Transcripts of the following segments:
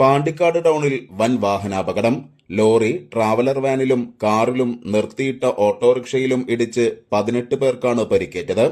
പാണ്ടിക്കാട് ടൗണിൽ വൻ വാഹനാപകടം. Lorry traveller വാനിലും കാറിലും നിർത്തിയിട്ട ഓട്ടോറിക്ഷയിലും ഇടിച്ച് പതിനെട്ട് പേർക്കാണ് പരിക്കേറ്റത്.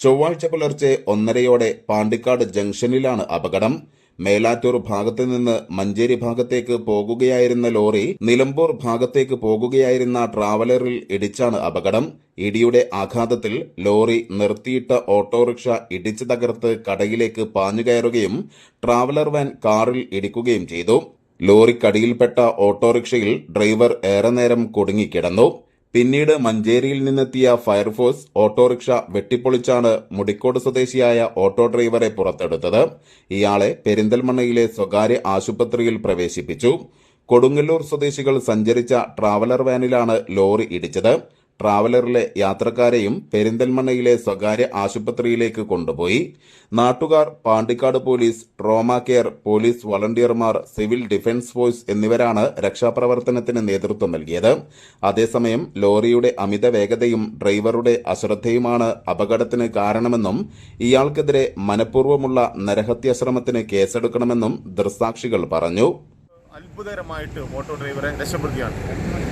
ചൊവ്വാഴ്ച പുലർച്ചെ ഒന്നരയോടെ പാണ്ടിക്കാട് ജംഗ്ഷനിലാണ് അപകടം. മേലാറ്റൂർ ഭാഗത്ത് നിന്ന് മഞ്ചേരി ഭാഗത്തേക്ക് പോകുകയായിരുന്ന ലോറി നിലമ്പൂർ ഭാഗത്തേക്ക് പോകുകയായിരുന്ന ട്രാവലറിൽ ഇടിച്ചാണ് അപകടം. ഇടിയുടെ ആഘാതത്തിൽ ലോറി നിർത്തിയിട്ട ഓട്ടോറിക്ഷ ഇടിച്ചു തകർത്ത് കടയിലേക്ക് പാഞ്ഞുകയറുകയും ട്രാവലർ വാൻ കാറിൽ ഇടിക്കുകയും ചെയ്തു. ലോറിക്കടിയിൽപ്പെട്ട ഓട്ടോറിക്ഷയിൽ ഡ്രൈവർ ഏറെ നേരം കുടുങ്ങിക്കിടന്നു. പിന്നീട് മഞ്ചേരിയിൽ നിന്നെത്തിയ ഫയർഫോഴ്സ് ഓട്ടോറിക്ഷ വെട്ടിപ്പൊളിച്ചാണ് മുടിക്കോട് സ്വദേശിയായ ഓട്ടോ ഡ്രൈവറെ പുറത്തെടുത്തത്. ഇയാളെ പെരിന്തൽമണ്ണയിലെ സ്വകാര്യ ആശുപത്രിയിൽ പ്രവേശിപ്പിച്ചു. കൊടുങ്ങല്ലൂർ സ്വദേശികൾ സഞ്ചരിച്ച ട്രാവലർ വാനിലാണ് ലോറി ഇടിച്ചത്. ട്രാവലറിലെ യാത്രക്കാരെയും പെരിന്തൽമണ്ണയിലെ സ്വകാര്യ ആശുപത്രിയിലേക്ക് കൊണ്ടുപോയി. നാട്ടുകാർ Pandikkad police trauma care police വളണ്ടിയർമാർ civil defence force എന്നിവരാണ് രക്ഷാപ്രവർത്തനത്തിന് നേതൃത്വം നൽകിയത്. അതേസമയം ലോറിയുടെ അമിത വേഗതയും ഡ്രൈവറുടെ അശ്രദ്ധയുമാണ് അപകടത്തിന് കാരണമെന്നും ഇയാൾക്കെതിരെ മനഃപൂർവമുള്ള നരഹത്യാശ്രമത്തിന് കേസെടുക്കണമെന്നും ദൃസാക്ഷികൾ പറഞ്ഞു. അത്ഭുതകരമായിട്ട് ഓട്ടോ ഡ്രൈവറെ രക്ഷപ്പെടുത്തിയാണ്.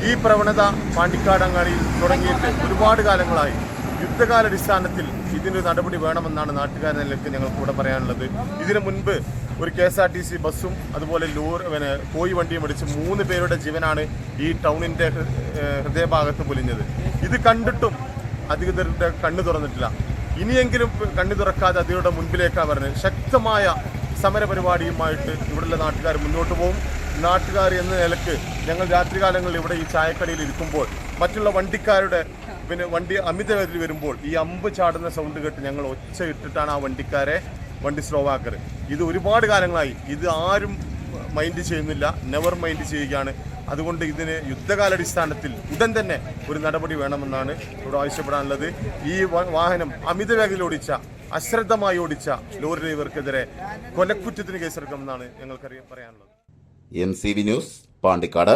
ഈ പ്രവണത പാണ്ടിക്കാടങ്ങാടിയിൽ തുടങ്ങിയിട്ട് ഒരുപാട് കാലങ്ങളായി. യുദ്ധകാലാടിസ്ഥാനത്തിൽ ഇതിനൊരു നടപടി വേണമെന്നാണ് നാട്ടുകാരെന്ന നിലയ്ക്ക് ഞങ്ങൾക്ക് ഇവിടെ പറയാനുള്ളത്. ഇതിനു മുൻപ് ഒരു K S R T C ബസ്സും അതുപോലെ ലൂർ പിന്നെ കോയി വണ്ടിയും അടിച്ച് മൂന്ന് പേരുടെ ജീവനാണ് ഈ ടൗണിന്റെ ഹൃദയഭാഗത്ത് പൊലിഞ്ഞത്. ഇത് കണ്ടിട്ടും അധികൃതരുടെ കണ്ണു തുറന്നിട്ടില്ല. ഇനിയെങ്കിലും കണ്ണു തുറക്കാതെ അതിയുടെ മുൻപിലേക്കാണ് പറഞ്ഞത് ശക്തമായ സമരപരിപാടിയുമായിട്ട് ഇവിടെയുള്ള നാട്ടുകാർ മുന്നോട്ട് പോകും നാട്ടുകാർ എന്ന നിലയ്ക്ക് ഞങ്ങൾ രാത്രികാലങ്ങളിൽ ഇവിടെ ഈ ചായക്കടയിൽ ഇരിക്കുമ്പോൾ മറ്റുള്ള വണ്ടിക്കാരുടെ പിന്നെ വണ്ടി അമിത അമിതവേഗത്തിൽ വരുമ്പോൾ ഈ അമ്പ് ചാടുന്ന സൗണ്ട് കേട്ട് ഞങ്ങൾ ഒച്ച ഇട്ടിട്ടാണ് ആ വണ്ടിക്കാരെ വണ്ടി സ്ലോ ആക്കറ് ഇത് ഒരുപാട് കാലങ്ങളായി. ഇത് ആരും മൈൻഡ് ചെയ്യുന്നില്ല. നെവർ മൈൻഡ് ചെയ്യുകയാണ്. അതുകൊണ്ട് ഇതിന് യുദ്ധകാലടിസ്ഥാനത്തിൽ ഉടൻ തന്നെ ഒരു നടപടി വേണമെന്നാണ് ഇവിടെ ആവശ്യപ്പെടാനുള്ളത്. ഈ വാഹനം അമിത വേഗത്തിൽ ഓടിച്ച അശ്രദ്ധമായി ഓടിച്ച ലോറി ഡ്രൈവർക്കെതിരെ കൊലക്കുറ്റത്തിന് കേസെടുക്കുമെന്നാണ് ഞങ്ങൾക്കറിയാൻ പറയാനുള്ളത്. N C V news Pandikkad.